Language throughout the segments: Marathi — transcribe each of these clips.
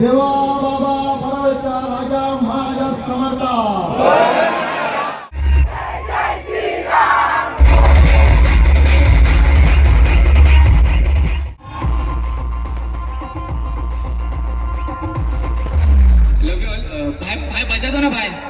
देवा बाबा परळचा राजा महाराजा समर्था. लव यू बजा ना भाई.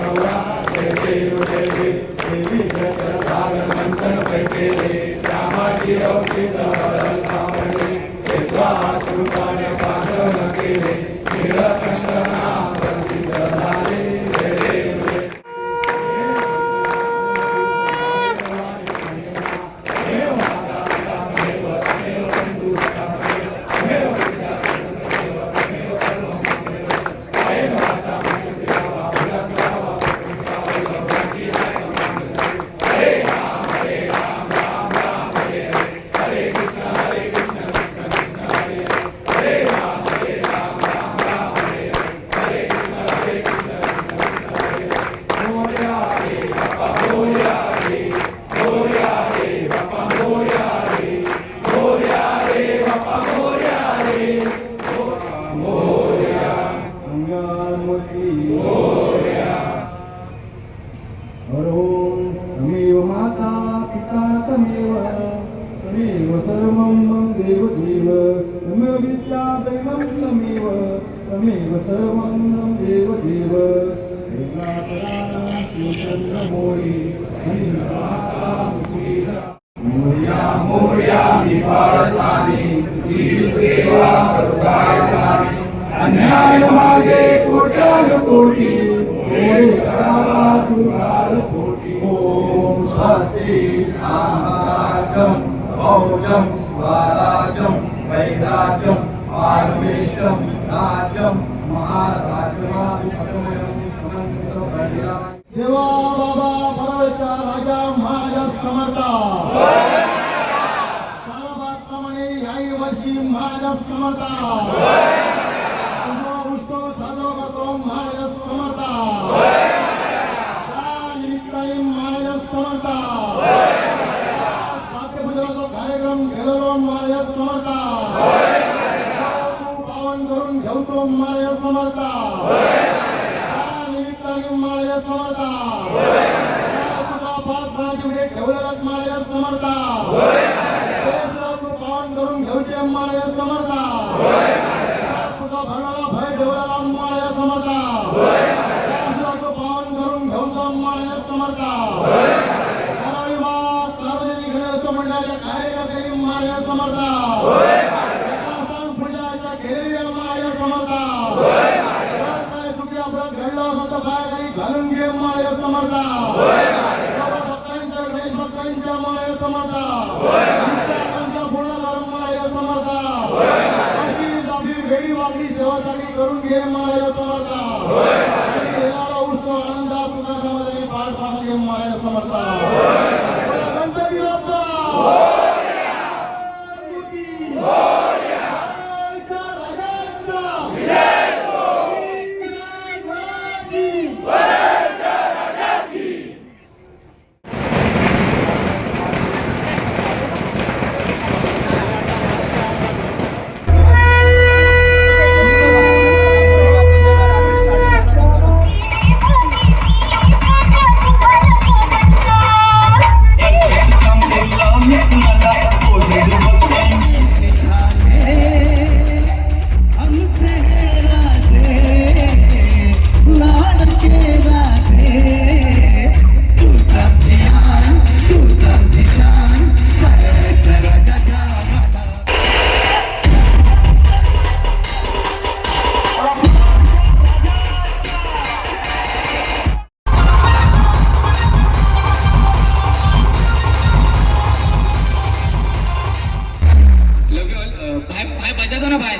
तमेव तमेव सर्वं देव देव वेदान्तराणा शिवचन्द्रमोळी मोर्या तुझी सेवा अन्याय माझे कोट्यान कोटी करावा कोटी ओम स्वस्ति साम्राज्यम स्वराज्यम वैराज्यम पारमेशम राज्यम देवा बाबा परळचा राजा महाराजा समर्था. सालाबाद प्रमाणे याही वर्षी महाराजा समर्था उजवा उत्सव साजरा करतो महाराजा समर्था त्या निमित्ताने महाराजा समर्था पाठ्यपूजनाचा कार्यक्रम घेलो महाराजा समर्था तू गौतम करून समर्थ. त्या निमित्ताने महाराजा समर्थ. तुला पाच पाण्याचे ठेवलेलाच महाराजा समर्था. ते तुला तू पावन करून घेऊचे महाराजा समर्था. तुझा भरलेला भय ठेवलेला महाराजा समर्था. तुझा तो पावन करून घेऊचा महाराजा समर्था. सार्वजनिक गणेश मंडळाच्या कार्यकर्त्यांनी महाराजा समर्था. घडला असेल तर पाय काही घालून घे महाराजा समर्था भक्तांच्या गणेश भक्तांच्या महाराजा समर्था. आकांक्षा पूर्ण करून महाराजा समर्था. अशी आपली वेळी वागली सेवा चांगली करून घे महाराजा समर्था. येणारा उत्सव आनंदात तुझ्या समाजाने पार पाडून घे महाराजा समर्था. बाय बाय बजातो ना बाय